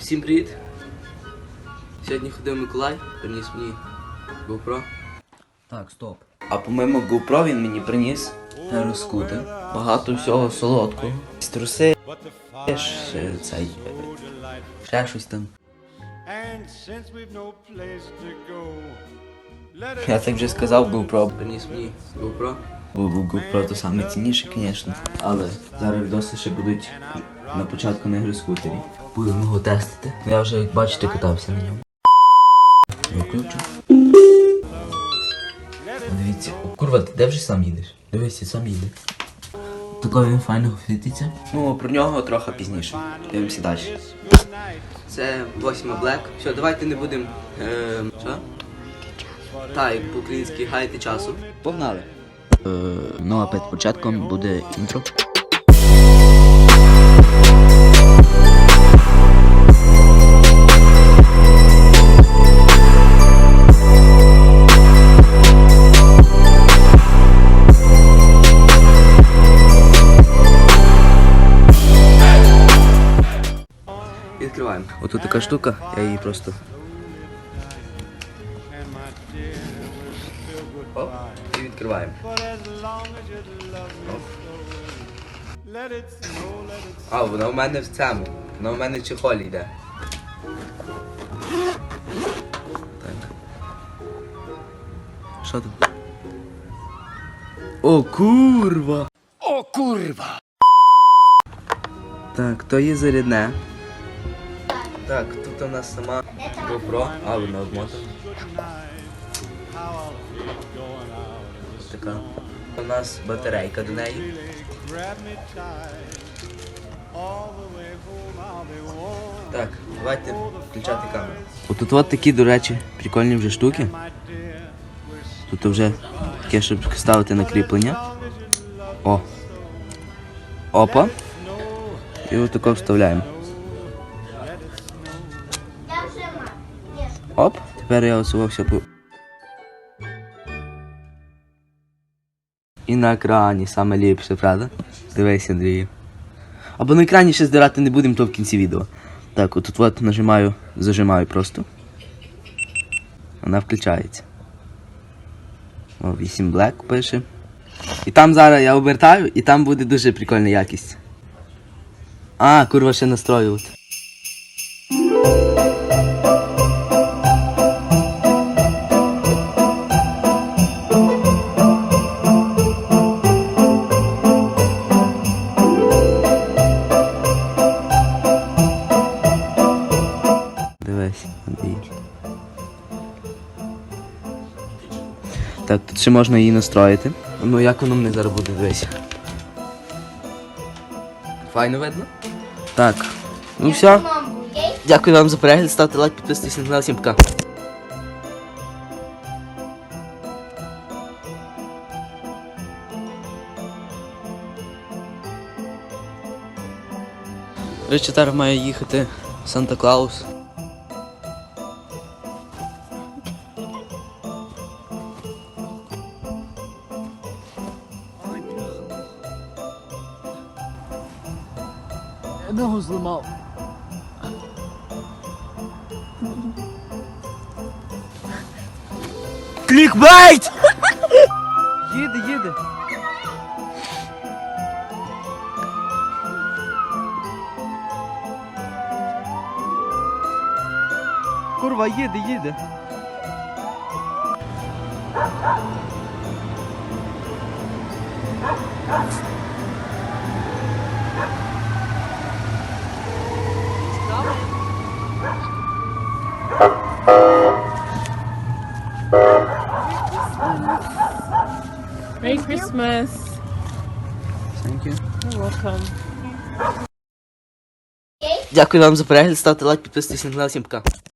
Всім привіт! Сьогодні ходив Миколай, приніс мені GoPro. Так, стоп. А помимо GoPro він мені приніс аероскутер. Багато всього солодкого. Струси, ще цей. Ще щось там. Я так вже сказав GoPro. Приніс мені GoPro. Бо бо GoPro то саме цінніше, звісно. Але зараз відоси ще будуть на початку на гіроскутері. Будемо його тестити. Я вже, як бачите, катався на ньому. Виключу. Дивіться. О, Курва, ти де вже сам їдеш? Дивися, сам їде. Такого він файно світиться. Ну, про нього трохи пізніше. Дивимося далі. Це 8 Black. Все, давайте не будемо. Е, що? Так, по-українськи гаяти часу. Погнали. Е, ну а перед початком буде інтро. Відкриваємо. Така штука, я її просто. Оп, it А, вона у мене в цьому. Вона у мене в чехолі йде. Так. Що тут? О, курва! О, курва! Так, то є зарядне. Так, тут у нас сама GoPro, а вона обмотана. Така. У нас батарейка до неї. Так, давайте включати камеру. Отут от такі, до речі, прикольні вже штуки. Тут вже таке, щоб ставити на кріплення. О. Опа. І отако вставляємо. Оп. Тепер я оцього І на екрані саме ліпше, правда? Дивись, Андрію. Або на екрані ще здирати не будемо, то в кінці відео. Так, отут от нажимаю, зажимаю просто. Вона включається. О, 8 Black пише. І там зараз я обертаю, і там буде дуже прикольна якість. А, курва ще настроювати. Андрій. Так, тут ще можна її настроїти. Ну як воно мені зараз буде дивись. Файно видно? Так. Ну все. Дякую вам за перегляд, ставте лайк, підписуйтесь на канал, всім пока. Речі, має їхати Санта Ногу зламав. Клікбейт! їде, їде. Курва, їде, їде. Christmas. Thank you. You're welcome. Дякую вам за перегляд, ставте лайк, підписуйтесь на канал, всім пока.